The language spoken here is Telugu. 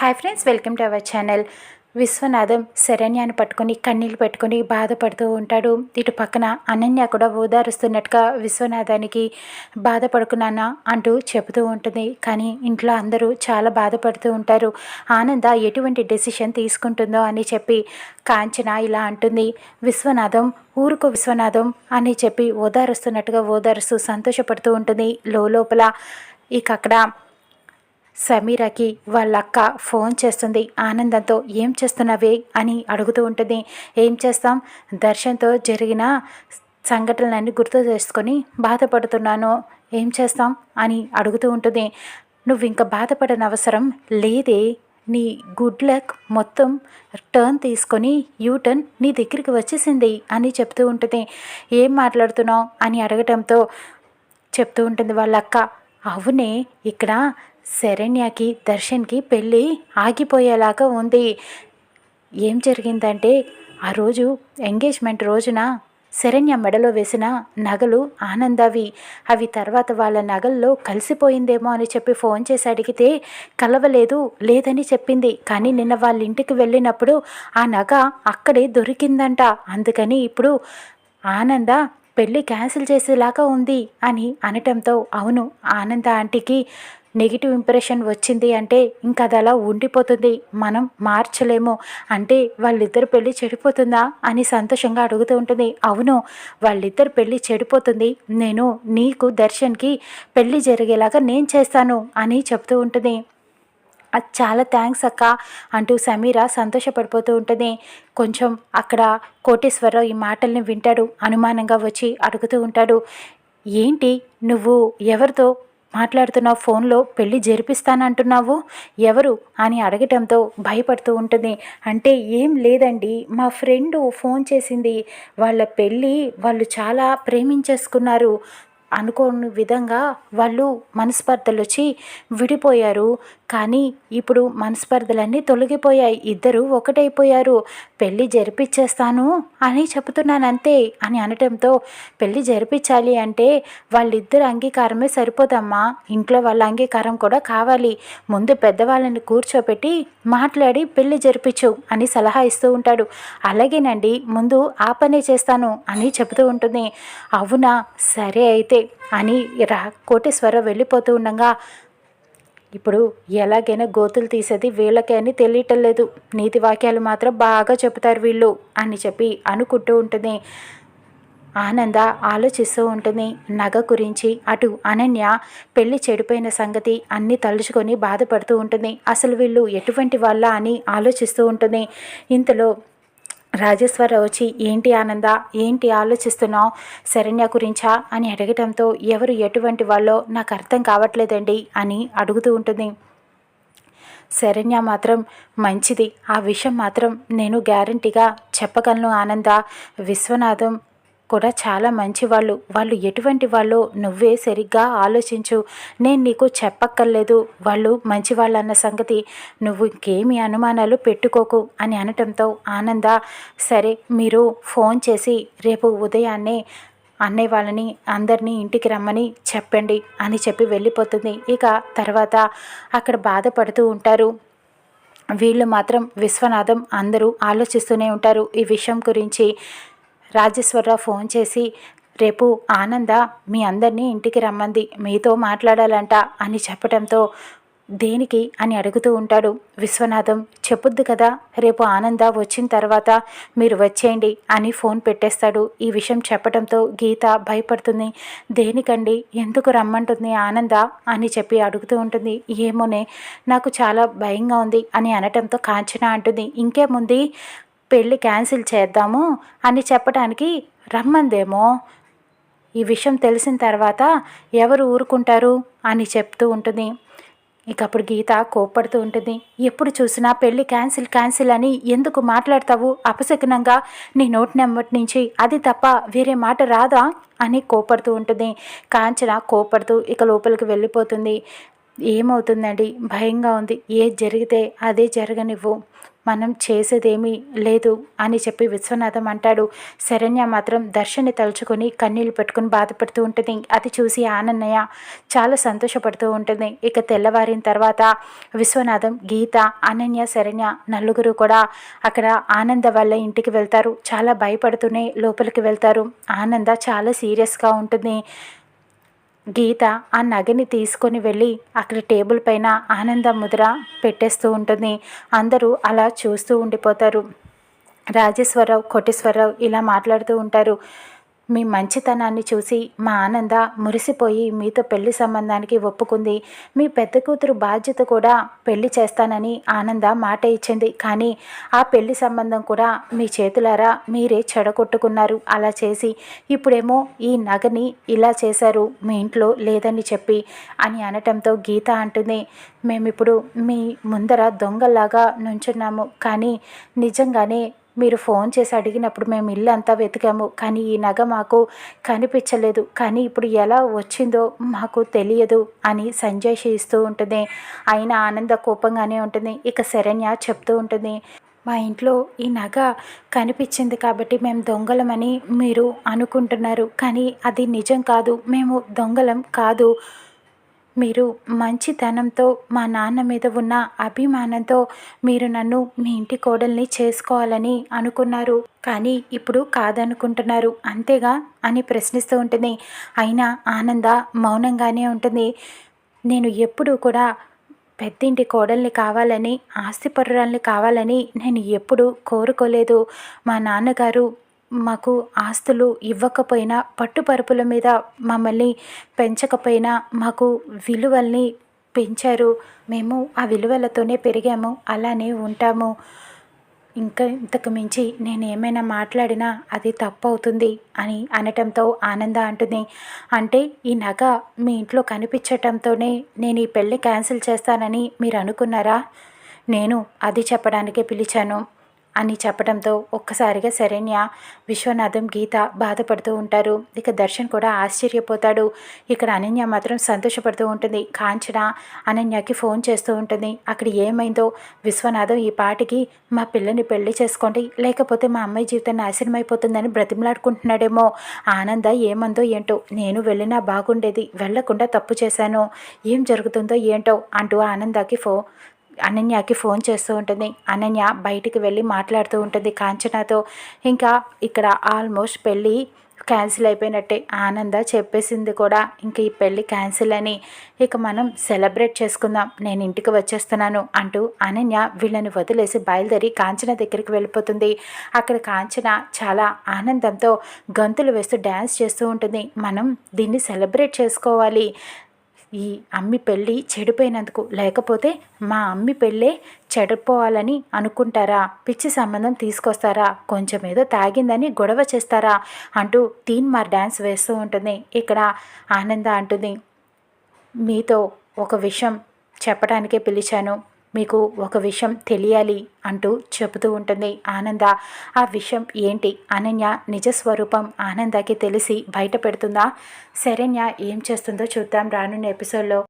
Hi friends welcome to our channel Viswanatham శరణ్యాన్ని పట్టుకొని కన్నీళ్ళు పెట్టుకొని బాధపడుతూ ఉంటాడు. ఇటు పక్కన అనన్య కూడా ఓదారుస్తున్నట్టుగా విశ్వనాథానికి బాధపడుకున్నానా అంటూ చెబుతూ ఉంటుంది. కానీ ఇంట్లో అందరూ చాలా బాధపడుతూ ఉంటారు. ఆనంద ఎటువంటి డెసిషన్ తీసుకుంటుందో అని చెప్పి కాంచన ఇలా అంటుంది. విశ్వనాథం ఊరుకు విశ్వనాథం అని చెప్పి ఓదారుస్తున్నట్టుగా ఓదారుస్తూ సంతోషపడుతూ ఉంటుంది. లోపల ఇక అక్కడ సమీరాకి వాళ్ళ అక్క ఫోన్ చేస్తుంది. ఆనందంతో ఏం చేస్తున్నావే? అని అడుగుతూ ఉంటుంది. ఏం చేస్తాం? దర్శన్తో జరిగిన సంఘటనలన్నీ గుర్తు చేసుకొని బాధపడుతున్నాను. ఏం చేస్తాం? అని అడుగుతూ ఉంటుంది. నువ్వు ఇంకా బాధపడని అవసరం లేదే. నీ గుడ్ లక్ మొత్తం టర్న్ తీసుకొని యూటర్న్ నీ దగ్గరికి వచ్చేసింది అని చెప్తూ ఉంటుంది. ఏం మాట్లాడుతున్నావు? అని అడగటంతో చెప్తూ ఉంటుంది వాళ్ళ అక్క అవునే ఇక్కడ శరణ్యకి దర్శన్కి పెళ్ళి ఆగిపోయేలాగా ఉంది. ఏం జరిగిందంటే ఆ రోజు ఎంగేజ్మెంట్ రోజున శరణ్య మెడలో వేసిన నగలు ఆనందవి. అవి తర్వాత వాళ్ళ నగల్లో కలిసిపోయిందేమో అని చెప్పి ఫోన్ చేసి అడిగితే కలవలేదు లేదని చెప్పింది. కానీ నిన్న వాళ్ళ ఇంటికి వెళ్ళినప్పుడు ఆ నగ అక్కడే దొరికిందంట. అందుకని ఇప్పుడు ఆనంద పెళ్ళి క్యాన్సిల్ చేసేలాగా ఉంది అని అనటంతో అవును ఆనంద ఆంటీకి నెగిటివ్ ఇంప్రెషన్ వచ్చింది అంటే ఇంకా అది అలా ఉండిపోతుంది. మనం మార్చలేము. అంటే వాళ్ళిద్దరు పెళ్ళి చెడిపోతుందా అని సంతోషంగా అడుగుతూ ఉంటుంది. అవును వాళ్ళిద్దరు పెళ్ళి చెడిపోతుంది. నేను నీకు దర్శన్కి పెళ్ళి జరిగేలాగా నేను చేస్తాను అని చెప్తూ ఉంటుంది. చాలా థ్యాంక్స్ అక్క అంటూ సమీర సంతోషపడిపోతూ ఉంటుంది. కొంచెం అక్కడ కోటేశ్వరరావు ఈ మాటల్ని వింటాడు. అనుమానంగా వచ్చి అడుగుతూ ఉంటాడు. ఏంటి? నువ్వు ఎవరితో మాట్లాడుతున్న ఫోన్లో పెళ్ళి జరిపిస్తానంటున్నావు? ఎవరు? అని అడగటంతో భయపడుతూ ఉంటుంది. అంటే ఏం లేదండి మా ఫ్రెండ్ ఫోన్ చేసింది. వాళ్ళ పెళ్ళి వాళ్ళు చాలా ప్రేమించేసుకున్నారు. అనుకోని విధంగా వాళ్ళు మనస్పర్ధలు వచ్చి విడిపోయారు. కానీ ఇప్పుడు మనస్పర్ధలన్నీ తొలగిపోయాయి. ఇద్దరు ఒకటైపోయారు. పెళ్ళి జరిపించేస్తాను అని చెబుతున్నాను అంతే అని అనటంతో పెళ్ళి జరిపించాలి అంటే వాళ్ళిద్దరు అంగీకారమే సరిపోదమ్మా. ఇంట్లో వాళ్ళ అంగీకారం కూడా కావాలి. ముందు పెద్దవాళ్ళని కూర్చోబెట్టి మాట్లాడి పెళ్ళి జరిపించు అని సలహా ఇస్తూ ఉంటాడు. అలాగేనండి ముందు ఆ పనే చేస్తాను అని చెబుతూ ఉంటుంది. అవునా? సరే అయితే అని రా కోటేశ్వర వెళ్ళిపోతూ ఉండగా. ఇప్పుడు ఎలాగైనా గోతులు తీసేది వీళ్ళకే అని తెలియటం లేదు. నీతి వాక్యాలు మాత్రం బాగా చెబుతారు వీళ్ళు అని చెప్పి అనుకుంటూ ఉంటుంది. ఆనంద ఆలోచిస్తూ ఉంటుంది. నగ గురించి అటు అనన్య పెళ్ళి చెడిపోయిన సంగతి అన్నీ తలుచుకొని బాధపడుతూ ఉంటుంది. అసలు వీళ్ళు ఎటువంటి వాళ్ళ అని ఆలోచిస్తూ ఉంటుంది. ఇంతలో రాజేశ్వరరావు వచ్చి ఏంటి ఆనంద? ఏంటి ఆలోచిస్తున్నావు? శరణ్య గురించా? అని అడగటంతో ఎవరు ఎటువంటి వాళ్ళో నాకు అర్థం కావట్లేదండి అని అడుగుతూ ఉంటుంది. శరణ్య మాత్రం మంచిది. ఆ విషయం మాత్రం నేను గ్యారంటీగా చెప్పగలను ఆనంద. విశ్వనాథం కూడా చాలా మంచివాళ్ళు వాళ్ళు. ఎటువంటి వాళ్ళు నువ్వే సరిగ్గా ఆలోచించు. నేను నీకు చెప్పక్కర్లేదు. వాళ్ళు మంచివాళ్ళన్న సంగతి నువ్వు ఇంకేమి అనుమానాలు పెట్టుకోకు అని అనటంతో ఆనంద సరే మీరు ఫోన్ చేసి రేపు ఉదయాన్నే అన్నయ్య వాళ్ళని అందరినీ ఇంటికి రమ్మని చెప్పండి అని చెప్పి వెళ్ళిపోతుంది. ఇక తర్వాత అక్కడ బాధపడుతూ ఉంటారు. వీళ్ళు మాత్రం విశ్వనాథం అందరూ ఆలోచిస్తూనే ఉంటారు. ఈ విషయం గురించి రాజేశ్వరరావు ఫోన్ చేసి రేపు ఆనంద మీ అందరినీ ఇంటికి రమ్మంది మీతో మాట్లాడాలంట అని చెప్పడంతో దేనికి అని అడుగుతూ ఉంటాడు. విశ్వనాథం చెప్పొద్దు కదా రేపు ఆనంద వచ్చిన తర్వాత మీరు వచ్చేయండి అని ఫోన్ పెట్టేస్తాడు. ఈ విషయం చెప్పడంతో గీత భయపడుతుంది. దేనికండి? ఎందుకు రమ్మంటుంది ఆనంద? అని చెప్పి అడుగుతూ ఉంటుంది. ఏమోనే నాకు చాలా భయంగా ఉంది అని అనటంతో కాంచన అంటుంది. ఇంకేముంది? పెళ్ళి క్యాన్సిల్ చేద్దాము అని చెప్పడానికి రమ్మందేమో. ఈ విషయం తెలిసిన తర్వాత ఎవరు ఊరుకుంటారు అని చెప్తూ ఉంటుంది. ఇక అప్పుడు గీత కోప్పడుతూ ఉంటుంది. ఎప్పుడు చూసినా పెళ్ళి క్యాన్సిల్ క్యాన్సిల్ అని ఎందుకు మాట్లాడతావు? అపశకునంగా నీ నోటి నెంబర్ నుంచి అది తప్ప వేరే మాట రాదా? అని కోపడుతూ ఉంటుంది. కాంచన కోపడుతూ ఇక లోపలికి వెళ్ళిపోతుంది. ఏమవుతుందండి? భయంగా ఉంది. ఏది జరిగితే అదే జరగనివ్వు. మనం చేసేదేమీ లేదు అని చెప్పి విశ్వనాథం అంటాడు. శరణ్య మాత్రం దర్శని తలుచుకొని కన్నీళ్ళు పెట్టుకుని బాధపడుతూ ఉంటుంది. అది చూసి ఆనన్నయ్య చాలా సంతోషపడుతూ ఉంటుంది. ఇక తెల్లవారిన తర్వాత విశ్వనాథం గీత అనన్య శరణ్య నలుగురు కూడా అక్కడ ఆనంద వాళ్ళ ఇంటికి వెళ్తారు. చాలా భయపడుతూనే లోపలికి వెళ్తారు. ఆనంద చాలా సీరియస్గా ఉంటుంది. గీత ఆ నగని తీసుకొని వెళ్ళి అక్కడ టేబుల్ పైన ఆనంద ముద్ర పెట్టేస్తూ ఉంటుంది. అందరూ అలా చూస్తూ ఉండిపోతారు. రాజేశ్వరరావు కోటేశ్వరరావు ఇలా మాట్లాడుతూ ఉంటారు. మీ మంచితనాన్ని చూసి మా ఆనంద మురిసిపోయి మీతో పెళ్ళి సంబంధానికి ఒప్పుకుంది. మీ పెద్ద కూతురు బాధ్యత కూడా పెళ్ళి చేస్తానని ఆనంద మాట ఇచ్చింది. కానీ ఆ పెళ్ళి సంబంధం కూడా మీ చేతులారా మీరే చెడగొట్టుకున్నారు. అలా చేసి ఇప్పుడేమో ఈ నగని ఇలా చేశారు మీ ఇంట్లో లేదని చెప్పి అని అనటంతో గీత అంటుంది. మేమిప్పుడు మీ ముందర దొంగలాగా నుంచున్నాము. కానీ నిజంగానే మీరు ఫోన్ చేసి అడిగినప్పుడు మేము ఇల్లు అంతా వెతికాము కానీ ఈ నగ మాకు కనిపించలేదు. కానీ ఇప్పుడు ఎలా వచ్చిందో మాకు తెలియదు అని సంజయ్ చేస్తూ ఉంటుంది. అయినా ఆనంద కోపంగానే ఉంటుంది. ఇక శరణ్య చెప్తూ ఉంటుంది మా ఇంట్లో ఈ నగ కనిపించింది కాబట్టి మేము దొంగలమని మీరు అనుకుంటున్నారు. కానీ అది నిజం కాదు. మేము దొంగలం కాదు. మీరు మంచితనంతో మా నాన్న మీద ఉన్న అభిమానంతో మీరు నన్ను మీ ఇంటి కోడల్ని చేసుకోవాలని అనుకున్నారు. కానీ ఇప్పుడు కాదనుకుంటున్నారు. అంతేగా? అని ప్రశ్నిస్తూ ఉంటుంది. అయినా ఆనంద మౌనంగానే ఉంటుంది. నేను ఎప్పుడూ కూడా పెద్దింటి కోడల్ని కావాలని ఆస్తిపరురాల్ని కావాలని నేను ఎప్పుడూ కోరుకోలేదు. మా నాన్నగారు మాకు ఆస్తులు ఇవ్వకపోయినా పట్టుపరుపుల మీద మమ్మల్ని పెంచకపోయినా మాకు విలువల్ని పెంచారు. మేము ఆ విలువలతోనే పెరిగాము అలానే ఉంటాము. ఇంకా ఇంతకు మించి నేను ఏమైనా మాట్లాడినా అది తప్పు అవుతుంది అని అనటంతో ఆనంద అంటుంది. అంటే ఈ నగ మీ ఇంట్లో కనిపించటంతోనే నేను ఈ పెళ్ళి క్యాన్సిల్ చేస్తానని మీరు అనుకున్నారా? నేను అది చెప్పడానికే పిలిచాను. అని చెప్పడంతో ఒక్కసారిగా శరణ్య విశ్వనాథం గీత బాధపడుతూ ఉంటారు. ఇక దర్శన్ కూడా ఆశ్చర్యపోతాడు. ఇక్కడ అనన్య మాత్రం సంతోషపడుతూ ఉంటుంది. కాంచన అనన్యకి ఫోన్ చేస్తూ ఉంటుంది. అక్కడ ఏమైందో విశ్వనాథం ఈ పాటికి మా పిల్లని పెళ్ళి చేసుకోండి. లేకపోతే మా అమ్మాయి జీవితం నాశనం అయిపోతుందని బ్రతిమలాడుకుంటున్నాడేమో. ఆనంద ఏమందో ఏంటో నేను వెళ్ళినా బాగుండేది. వెళ్ళకుండా తప్పు చేశాను. ఏం జరుగుతుందో ఏంటో అంటూ ఆనందకి ఫో అనన్యకి ఫోన్ చేస్తూ ఉంటుంది. అనన్య బయటికి వెళ్ళి మాట్లాడుతూ ఉంటుంది కాంచనతో. ఇంకా ఇక్కడ ఆల్మోస్ట్ పెళ్ళి క్యాన్సిల్ అయిపోయినట్టే ఆనంద చెప్పేసింది కూడా. ఇంక ఈ పెళ్ళి క్యాన్సిల్ అని. ఇక మనం సెలబ్రేట్ చేసుకుందాం. నేను ఇంటికి వచ్చేస్తున్నాను అంటూ అనన్య వీళ్ళని వదిలేసి బయలుదేరి కాంచన దగ్గరికి వెళ్ళిపోతుంది. అక్కడ కాంచన చాలా ఆనందంతో గంతులు వేస్తూ డ్యాన్స్ చేస్తూ ఉంటుంది. మనం దీన్ని సెలబ్రేట్ చేసుకోవాలి. ఈ అమ్మి పెళ్ళి చెడిపోయినందుకు. లేకపోతే మా అమ్మి పెళ్ళే చెడిపోవాలని అనుకుంటారా? పిచ్చి సంబంధం తీసుకొస్తారా? కొంచెం ఏదో తాగిందని గొడవ చేస్తారా? అంటూ తీన్ మార్ డ్యాన్స్ వేస్తూ ఉంటుంది. ఇక్కడ ఆనంద అంటుంది. మీతో ఒక విషయం చెప్పడానికే పిలిచాను. మీకు ఒక విషయం తెలియాలి అంటూ చెబుతూ ఉంటుంది ఆనంద. ఆ విషయం ఏంటి? అనన్య నిజస్వరూపం ఆనందకి తెలిసి బయట పెడుతుందా? శరణ్య ఏం చేస్తుందో చూద్దాం రానున్న ఎపిసోడ్లో.